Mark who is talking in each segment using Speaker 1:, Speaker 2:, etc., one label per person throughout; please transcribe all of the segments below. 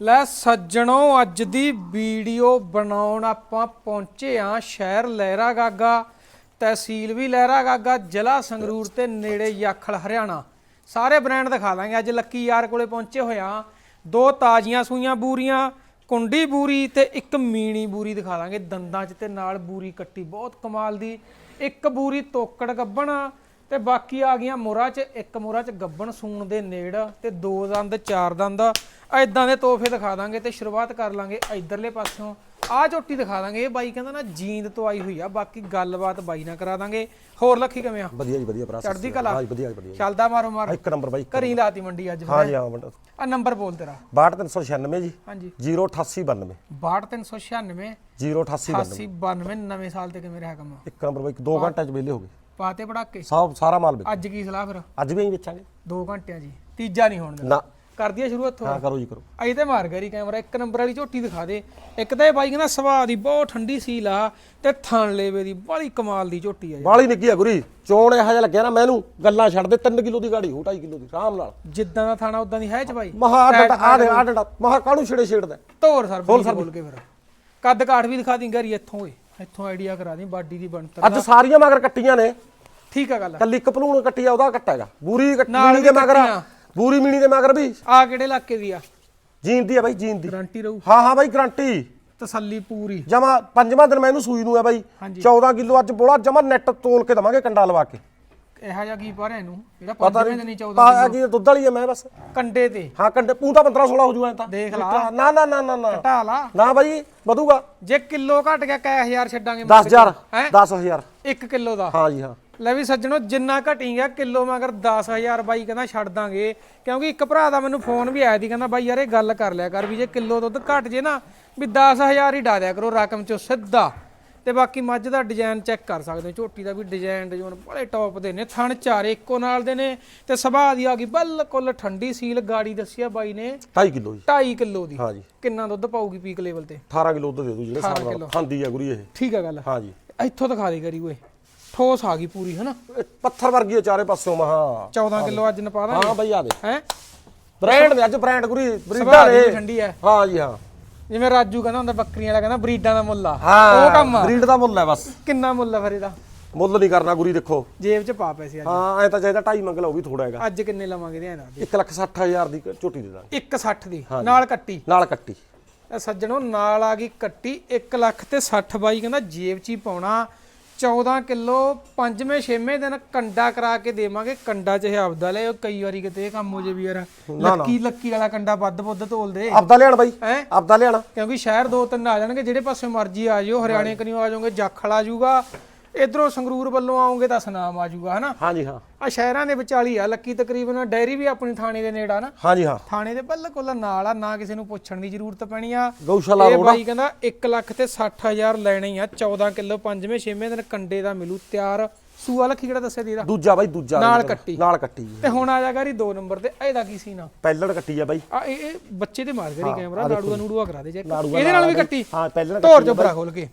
Speaker 1: ਲੈ ਸੱਜਣੋ, ਅੱਜ ਦੀ ਵੀਡੀਓ ਬਣਾਉਣ ਆਪਾਂ ਪਹੁੰਚੇ ਆ ਸ਼ਹਿਰ ਲਹਿਰਾ ਗਾਗਾ, ਤਹਿਸੀਲ ਵੀ ਲਹਿਰਾ ਗਾਗਾ, ਜ਼ਿਲ੍ਹਾ ਸੰਗਰੂਰ ਤੇ ਨੇੜੇ ਯਾਖਲ ਹਰਿਆਣਾ। ਸਾਰੇ ਬ੍ਰਾਂਡ ਦਿਖਾ ਦਾਂਗੇ, ਅੱਜ ਲੱਕੀ ਯਾਰ ਕੋਲੇ ਪਹੁੰਚੇ ਹੋਇਆ ਦੋ ਤਾਜ਼ੀਆਂ ਸੂਈਆਂ ਬੂਰੀਆਂ, ਕੁੰਡੀ ਬੂਰੀ ਤੇ ਇੱਕ ਮੀਣੀ ਬੂਰੀ ਦਿਖਾ ਦਾਂਗੇ। ਦੰਦਾਂ 'ਚ ਤੇ ਨਾਲ ਬੂਰੀ ਕੱਟੀ, ਬਹੁਤ ਕਮਾਲ ਦੀ। ਇੱਕ ਬੂਰੀ ਤੋਕੜ ਗੱਬਣ ਤੇ ਬਾਕੀ ਆ ਗਈਆਂ ਮੋਰਾ 'ਚ ਇੱਕ ਮੋਰਾ 'ਚ ਗੱਬਣ ਸੂਣ ਦੇ ਨੇੜ ਤੇ ਦੋ ਦੰਦ ਚਾਰ ਦੰਦ। ਐਦਾਂ ਦੇ ਤੋਹਫੇ ਦਿਖਾ ਦਾਂਗੇ ਤੇ ਸ਼ੁਰੂਆਤ ਕਰ ਲਾਂਗੇ ਇਧਰਲੇ ਪਾਸਿਓਂ। ਆਹ ਝੋਟੀ ਦਿਖਾ ਦਾਂਗੇ ਇਹ ਬਾਈ ਕਹਿੰਦਾ ਨਾ ਜੀਂਦ ਤੋਂ ਆਈ ਹੋਈ ਆ ਬਾਕੀ ਗੱਲਬਾਤ ਬਾਈ ਨਾਲ ਕਰਾ ਦਾਂਗੇ। ਹੋਰ ਲੱਖੀ ਕਿਵੇਂ ਆ?
Speaker 2: ਵਧੀਆ ਜੀ ਵਧੀਆ ਭਰਾ
Speaker 1: ਚੜ੍ਹਦੀ ਕਲਾ?
Speaker 2: ਹਾਂ ਵਧੀਆ ਵਧੀਆ
Speaker 1: ਚੱਲਦਾ ਮਾਰੋ ਮਾਰ।
Speaker 2: ਇੱਕ ਨੰਬਰ ਬਾਈ
Speaker 1: ਘਰੀ ਲਾਤੀ ਮੰਡੀ ਅੱਜ
Speaker 2: ਹਾਂ ਜੀ ਹਾਂ ਬੰਦਾ
Speaker 1: ਆ ਨੰਬਰ ਬੋਲ ਤੇਰਾ।
Speaker 2: 62396 ਜੀ
Speaker 1: ਹਾਂਜੀ।
Speaker 2: 08892
Speaker 1: 62396
Speaker 2: 08892
Speaker 1: 8892 ਨਵੇਂ ਸਾਲ ਤੇ ਕਿਵੇਂ ਰਿਹਾ ਕੰਮ?
Speaker 2: ਇੱਕ ਨੰਬਰ ਬਾਈ 2 ਘੰਟੇ ਚ ਵਿਹਲੇ ਹੋ ਗਏ।
Speaker 1: ਪਾਤੇ ਪੜਾਕੇ
Speaker 2: ਸਭ ਸਾਰਾ ਮਾਲ ਵਿਕ
Speaker 1: ਅੱਜ ਕੀ ਸਲਾਹ ਫਿਰ?
Speaker 2: ਅੱਜ ਵੀ ਅਸੀਂ ਵੇਚਾਂਗੇ।
Speaker 1: 2 ਘੰਟਿਆਂ ਜੀ। ਤੀਜਾ ਨਹੀਂ ਹੋਣ ਦੇਣਾ।
Speaker 2: ਨਾ।
Speaker 1: ਕਰਦੀ ਆ ਸ਼ੁਰੂਆਤ ਤੋਂ
Speaker 2: ਹਾਂ ਕਰੋ ਜੀ ਕਰੋ।
Speaker 1: ਅਜੇ ਤੇ ਮਾਰ ਗਰੀ ਕੈਮਰਾ। ਇੱਕ ਨੰਬਰ ਵਾਲੀ ਝੋਟੀ ਦਿਖਾ ਦੇ। ਇੱਕ ਤਾਂ ਇਹ ਬਾਈ ਕਹਿੰਦਾ ਸੁਭਾਅ ਦੀ ਬਹੁਤ ਠੰਡੀ ਸੀਲ ਆ ਤੇ ਥਣ ਲੇਵੇ ਦੀ ਬੜੀ ਕਮਾਲ ਦੀ ਝੋਟੀ ਆ
Speaker 2: ਬਾਲੀ ਨਿੱਗੀ ਆ ਗੁਰੀ। ਚੋਣ ਇਹੋ ਜਿਹਾ ਲੱਗਿਆ ਨਾ ਮੈਨੂੰ। ਗੱਲਾਂ ਛੱਡ ਦੇ 3 ਕਿਲੋ ਦੀ ਗਾੜੀ ਹੋ 2.5 ਕਿਲੋ ਦੀ ਆਰਾਮ ਨਾਲ।
Speaker 1: ਜਿੱਦਾਂ ਦਾ ਥਾਣਾ ਉਦਾਂ ਦੀ ਹੈ ਚ ਬਾਈ।
Speaker 2: ਮਹਾ ਡੰਡਾ ਆ ਦੇ ਮਹਾ ਕਾਹਨੂੰ ਛੇੜੇ ਛੇੜਦਾ
Speaker 1: ਧੋਰ ਸਰ ਬੋਲ ਬੋਲ ਕੇ ਫਿਰ। ਕੱਦ ਕਾਠ ਵੀ ਦਿਖਾ ਦੀ ਗਰੀ ਇੱਥੋਂ ਓਏ। ਇੱਥੋਂ ਆਈਡੀਆ ਕਰਾ ਦੀ ਬਾਡੀ ਦੀ ਬਣਤਰ
Speaker 2: ਅੱਜ ਸਾਰੀਆਂ ਮਗਰ ਕੱਟੀਆਂ ਨੇ।
Speaker 1: ਠੀਕ ਆ ਗੱਲ
Speaker 2: ਕੱਲੀ ਕਪਲੂਣ ਕੱਟੀ ਆ ਉਹਦਾ ਕੱਟਾ ਹੈਗਾ। ਬੂਰੀ ਕੱਟੀ ਮੀਣੀ ਦੇ ਮਗਰ। ਬੂਰੀ ਮੀਣੀ ਦੇ ਮਗਰ ਵੀ।
Speaker 1: ਆ ਕਿਹੜੇ ਇਲਾਕੇ ਦੀ ਆ?
Speaker 2: ਜੀਨ ਦੀ ਆ ਬਾਈ ਜੀਨ ਦੀ।
Speaker 1: ਗਰੰਟੀ ਰਹੂ।
Speaker 2: ਹਾਂ ਹਾਂ ਬਾਈ ਗਰੰਟੀ।
Speaker 1: ਤਸੱਲੀ ਪੂਰੀ।
Speaker 2: ਜਮਾ ਪੰਜਵਾਂ ਦਿਨ ਮੈਂ ਇਹਨੂੰ ਸੂਈ ਨੂੰ ਆ ਬਾਈ।
Speaker 1: ਹਾਂਜੀ।
Speaker 2: 14 ਕਿਲੋ ਅੱਜ ਬੋਲਾ ਜਮਾ ਨੈਟ ਤੋਲ ਕੇ ਦਵਾਂਗੇ ਕੰਡਾ ਲਵਾ ਕੇ।
Speaker 1: ਇਹੋ ਜਿਹਾ ਕੀ ਪਾ ਰਿਹਾ ਇਹਨੂੰ? ਜਿਹੜਾ
Speaker 2: ਪਤਾ
Speaker 1: ਪੰਜਵੇਂ ਦਿਨ ਹੀ 14
Speaker 2: ਪਾ ਕੀ ਦੁੱਧ ਵਾਲੀ ਆ ਮੈਂ ਬਸ।
Speaker 1: ਕੰਡੇ ਤੇ।
Speaker 2: ਹਾਂ ਕੰਡੇ ਪੂੰ ਤਾਂ 15 16 ਹੋ ਜੂ ਐ ਤਾਂ।
Speaker 1: ਦੇਖ ਲਾ।
Speaker 2: ਨਾ ਨਾ ਨਾ ਨਾ ਨਾ।
Speaker 1: ਘਟਾ ਲਾ।
Speaker 2: ਨਾ ਬਾਈ ਵਧੂਗਾ।
Speaker 1: ਜੇ ਕਿਲੋ ਘਟ ਗਿਆ ਕੈ ਹਜ਼ਾਰ ਛੱਡਾਂਗੇ
Speaker 2: 10000
Speaker 1: ਹੈ?
Speaker 2: 10000
Speaker 1: 1 ਕਿਲੋ ਦਾ।
Speaker 2: ਹਾਂ ਜੀ ਹਾਂ।
Speaker 1: ਲੈ ਵੀ ਸੱਜਣੋ ਜਿੰਨਾ ਘਟੀ ਗਿਆ ਕਿਲੋ ਮਗਰ 10000 ਬਾਈ ਕਹਿੰਦਾ ਛੱਡ ਦਾਂਗੇ। ਕਿਉਂਕਿ ਇੱਕ ਭਰਾ ਦਾ ਮੈਨੂੰ ਫੋਨ ਵੀ ਆਇਆ ਸੀ ਕਹਿੰਦਾ ਬਾਈ ਯਾਰ ਇਹ ਗੱਲ ਕਰ ਲਿਆ ਕਰ ਵੀ ਜੇ ਕਿਲੋ ਦੁੱਧ ਘਟ ਜੇ ਨਾ ਵੀ 10000 ਹੀ ਡਾ ਦਿਆ ਕਰੋ ਰਕਮ ਚੋਂ ਸਿੱਧਾ। ਤੇ ਬਾਕੀ ਮੱਝ ਦਾ ਡਿਜ਼ਾਈਨ ਚੈੱਕ ਕਰ ਸਕਦੇ ਹੋ। ਝੋਟੀ ਦਾ ਵੀ ਡਿਜ਼ਾਈਨ ਡਿਜ਼ਾਈਨ ਬੜੇ ਟੌਪ ਦੇ ਨੇ ਥਣ ਚਾਰੇ ਇੱਕੋ ਨਾਲ ਦੇ ਨੇ ਤੇ ਸੁਭਾਅ ਦੀ ਆ ਗਈ ਬਿਲਕੁਲ ਠੰਡੀ ਸੀਲ ਗਾੜੀ ਦੱਸਿਆ ਬਾਈ ਨੇ।
Speaker 2: 2.5 ਕਿਲੋ ਜੀ।
Speaker 1: 2.5 ਕਿਲੋ ਦੀ।
Speaker 2: ਹਾਂ ਜੀ।
Speaker 1: ਕਿੰਨਾ ਦੁੱਧ ਪਾਊਗੀ ਪੀਕ ਲੈਵਲ ਤੇ?
Speaker 2: 18 ਕਿਲੋ ਦੁੱਧ ਦੇ ਦੂ ਜਿਹੜੇ
Speaker 1: 18
Speaker 2: ਹਿਸਾਬ ਨਾਲ ਖਾਂਦੀ ਆ ਗੁਰੀ ਇਹ।
Speaker 1: ਠੀਕ ਆ ਗੱਲ।
Speaker 2: ਹਾਂ ਜੀ।
Speaker 1: ਇੱਥੋਂ ਦਿਖਾ ਦੇ ਕਰੀ ਓਏ। ਠੋਸ ਆ ਗਈ ਪੂਰੀ ਹਨਾ?
Speaker 2: ਪੱਥਰ ਵਰਗੀ ਆ ਚਾਰੇ ਪਾਸਿਓਂ ਮਹਾ।
Speaker 1: 14 ਕਿਲੋ ਅੱਜ ਨਪਾ ਦਾਂਗੇ।
Speaker 2: ਹਾਂ ਬਾਈ ਆ ਦੇ।
Speaker 1: ਹੈ?
Speaker 2: ਬ੍ਰਾਂਡ ਨੇ ਅੱਜ ਬ੍ਰਾਂਡ ਗੁਰੀ ਬਰੀਡਾਂ
Speaker 1: ਦੀ ਠੰਡੀ ਹੈ।
Speaker 2: ਹਾਂ ਜੀ ਹਾਂ।
Speaker 1: ਜਿਵੇਂ ਰਾਜੂ ਕਹਿੰਦਾ ਹੁੰਦਾ ਬੱਕਰੀਆਂ ਵਾਲਾ ਕਹਿੰਦਾ ਬਰੀਡਾਂ ਦਾ ਮੁੱਲ ਆ।
Speaker 2: ਹਾਂ
Speaker 1: ਉਹ ਕੰਮ ਆ।
Speaker 2: ਬਰੀਡ ਦਾ ਮੁੱਲ ਹੈ ਬਸ।
Speaker 1: ਕਿੰਨਾ ਮੁੱਲ ਆ ਫਿਰ ਇਹਦਾ?
Speaker 2: ਮੁੱਲ ਨਹੀਂ ਕਰਨਾ ਗੁਰੀ ਦੇਖੋ।
Speaker 1: ਜੇਬ 'ਚ ਪਾ ਪੈਸੇ ਅੱਜ।
Speaker 2: ਹਾਂ ਐ ਤਾਂ ਚਾਹੀਦਾ 2.5 ਮੰਗ ਲਾ ਉਹ ਵੀ ਥੋੜਾ ਹੈਗਾ।
Speaker 1: ਅੱਜ ਕਿੰਨੇ ਲਵਾਂਗੇ ਦੇ। ਇਹਦਾ
Speaker 2: 1 ਲੱਖ 60000 ਦੀ ਝੋਟੀ ਦੇ ਦਾਂਗੇ।
Speaker 1: 160 ਦੀ ਨਾਲ ਕੱਟੀ।
Speaker 2: ਨਾਲ ਕੱਟੀ।
Speaker 1: ਇਹ ਸੱਜਣੋ ਨਾਲ ਆ ਗਈ ਕੱਟੀ 1 ਲੱਖ ਤੇ 60 ਬਾਈ ਕਹਿੰਦਾ ਜੇਬ 'ਚ ਹੀ ਪਾਉਣਾ। 14 ਕਿਲੋ ਪੰਜਵੇਂ ਛੇਵੇਂ ਦਿਨ ਕੰਡਾ ਕਰਾ ਕੇ ਦੇਵਾਂਗੇ। ਕੰਡਾ ਚ ਹਿਆਬਦਾ ਲੈ ਉਹ ਕਈ ਵਾਰੀ ਕਿਤੇ ਇਹ ਕੰਮ ਹੋ ਜੇ ਵੀ ਯਾਰ। ਲੱਕੀ ਲੱਕੀ ਵਾਲਾ ਕੰਡਾ ਵੱਧ ਵੱਧ ਤੋਲ ਦੇ।
Speaker 2: ਆਪਦਾ ਲਿਆਣ ਬਾਈ
Speaker 1: ਹੈ?
Speaker 2: ਆਪਦਾ ਲਿਆਣਾ
Speaker 1: ਕਿਉਂਕਿ ਸ਼ਹਿਰ ਦੋ ਤਿੰਨ ਆ ਜਾਣਗੇ ਜਿਹੜੇ ਪਾਸੇ ਮਰਜ਼ੀ ਆ ਜਾਓ ਹਰਿਆਣੇ ਕਨੀਓ ਆ ਜਾਓਗੇ ਜਾਖਲ ਆ ਜਾਊਗਾ। ਇਧਰੋਂ ਸੰਗਰੂਰ ਵੱਲੋਂ ਆਓਗੇ ਤਾਂ ਸੁਨਾਮ ਆ ਜਾਊਗਾ ਹਨਾ?
Speaker 2: ਹਾਂ ਜੀ ਹਾਂ।
Speaker 1: ਆ ਸ਼ਹਿਰਾਂ ਦੇ ਵਿਚਾਲੀ ਆ ਲੱਕੀ ਤਕਰੀਬਨ ਡੈਰੀ ਵੀ ਆਪਣੀ ਥਾਣੇ ਦੇ ਨੇੜਾ ਨਾ?
Speaker 2: ਹਾਂ ਜੀ ਹਾਂ।
Speaker 1: ਥਾਣੇ ਦੇ ਬਿਲਕੁਲ ਨਾਲ ਆ ਨਾ ਕਿਸੇ ਨੂੰ ਪੁੱਛਣ ਦੀ ਜ਼ਰੂਰਤ ਪੈਣੀ ਆ।
Speaker 2: ਗਊਸ਼ਾਲਾ
Speaker 1: ਇਹ
Speaker 2: ਰੋਡ
Speaker 1: ਬਾਈ ਕਹਿੰਦਾ 1 ਲੱਖ ਤੇ 60000 ਲੈਣੇ ਆ 14 ਕਿਲੋ ਪੰਜਵੇਂ ਛੇਵੇਂ ਦਿਨ ਕੰਡੇ ਦਾ ਮਿਲੂ ਤਿਆਰ। ਸੂਆ ਲੱਖੀ ਕਿਹੜਾ ਦੱਸਿਆ ਦੀ ਇਹਦਾ
Speaker 2: ਦੂਜਾ ਬਾਈ ਦੂਜਾ।
Speaker 1: ਨਾਲ ਕੱਟੀ।
Speaker 2: ਨਾਲ ਕੱਟੀ
Speaker 1: ਤੇ ਹੁਣ ਆ ਜਾਗਾ ਰੀ 2 ਨੰਬਰ ਤੇ ਇਹਦਾ ਕੀ ਸੀ ਨਾ
Speaker 2: ਪਹਿਲਣ ਕੱਟੀ ਆ ਬਾਈ।
Speaker 1: ਆ ਇਹ ਇਹ ਬੱਚੇ ਤੇ ਮਾਰ ਕਰੀ ਕੈਮਰਾ ਨਾੜੂਆ ਨੂੜੂਆ ਕਰਾ ਦੇ ਚੈੱਕ। ਇਹਦੇ ਨਾਲ ਵੀ ਕੱਟੀ?
Speaker 2: ਹਾਂ ਪਹਿਲਣ
Speaker 1: ਧੋਰ ਜੋਬਰਾ ਖੋਲ ਕੇ।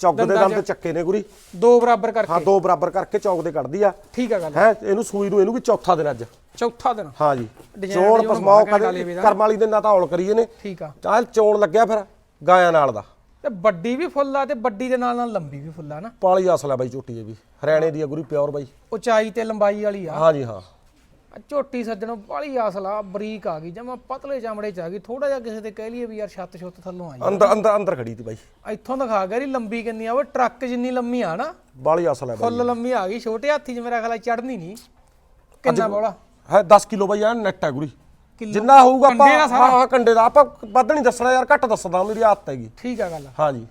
Speaker 2: ਚੌਕ ਦੇ ਦੰਦ ਚੱਕੇ ਨੇ ਗੁਰੀ।
Speaker 1: ਦੋ ਬਰਾਬਰ ਕਰਕੇ।
Speaker 2: ਹਾਂ ਦੋ ਬਰਾਬਰ ਕਰਕੇ ਚੌਕ ਦੇ ਕੱਢਦੀ ਆ।
Speaker 1: ਠੀਕ ਆ ਗੱਲ।
Speaker 2: ਹੈ ਇਹਨੂੰ ਸੂਈ ਨੂੰ ਇਹਨੂੰ ਵੀ ਚੌਥਾ ਦਿਨ ਅੱਜ।
Speaker 1: ਚੌਥਾ ਦਿਨ।
Speaker 2: ਹਾਂ ਜੀ। ਚੋਣ ਪਸਮਾਓ ਕਦੇ ਕਰਮ ਵਾਲੀ ਦੇ ਨਾ ਤਾਂ ਹੌਲ ਕਰੀਏ ਨੇ।
Speaker 1: ਠੀਕ ਆ।
Speaker 2: ਚਾਹਲ ਚੋਣ ਲੱਗਿਆ ਫਿਰ ਗਾਇਆਂ ਨਾਲ ਦਾ।
Speaker 1: ਤੇ ਵੱਡੀ ਵੀ ਫੁੱਲ ਆ ਤੇ ਵੱਡੀ ਦੇ ਨਾਲ ਨਾਲ ਲੰਬੀ ਵੀ ਫੁੱਲ ਆ ਨਾ।
Speaker 2: ਪਾਲੀ ਅਸਲ ਹੈ ਬਾਈ ਝੋਟੀ ਇਹ ਵੀ। ਹਰਿਆਣੇ ਦੀ ਆ ਗੁਰੀ ਪਿਓਰ ਬਾਈ।
Speaker 1: ਉਚਾਈ ਤੇ ਲੰਬਾਈ ਵਾਲੀ ਆ।
Speaker 2: ਹਾਂ ਜੀ ਹਾਂ।
Speaker 1: ਆ ਝੋਟੀ ਸੱਜਣੋ ਬਾਲੀ ਆਸਲਾ ਬਰੀਕ ਆ ਗਈ ਜਮਾ ਪਤਲੇ ਚਮੜੇ ਚ ਆ ਗਈ। ਥੋੜਾ ਜਿਹਾ ਕਿਸੇ ਤੇ ਕਹਿ ਲਈਏ ਵੀ ਯਾਰ ਛੱਤ ਛੁੱਤ ਥੱਲੋਂ ਆਈ।
Speaker 2: ਅੰਦਰ ਅੰਦਰ ਅੰਦਰ ਖੜੀ ਤੀ ਬਾਈ।
Speaker 1: ਇੱਥੋਂ ਦਿਖਾ ਗਿਆ ਰੀ ਲੰਬੀ ਕਿੰਨੀ ਆ ਉਹ ਟਰੱਕ ਜਿੰਨੀ ਲੰਮੀ ਆ ਨਾ।
Speaker 2: ਬਾਲੀ ਅਸਲ ਹੈ ਬਾਈ।
Speaker 1: ਫੁੱਲ ਲੰਮੀ ਆ ਗਈ ਛੋਟੇ ਹਾਥੀ 'ਚ ਮੇਰਾ ਖਿਆਲ ਚੜਨੀ ਨਹੀਂ। ਕਿੰਨਾ ਬੋਲਾ?
Speaker 2: ਹੈ 10 ਕਿਲੋ ਬਾਈ ਆ ਨੈਟ ਹੈ ਗੁਰੀ। ਜਿੰਨਾ ਹੋਊਗਾ ਆਪਾਂ ਹਾਂ ਕੰਡੇ ਦਾ। ਆਪਾਂ ਵੱਧ ਨਹੀਂ ਦੱਸਣਾ ਯਾਰ ਘੱਟ ਦੱਸਦਾ ਮੇਰੀ ਆਦਤ ਹੈਗੀ।
Speaker 1: ਠੀਕ ਆ ਗੱਲ।
Speaker 2: ਹਾਂ ਜੀ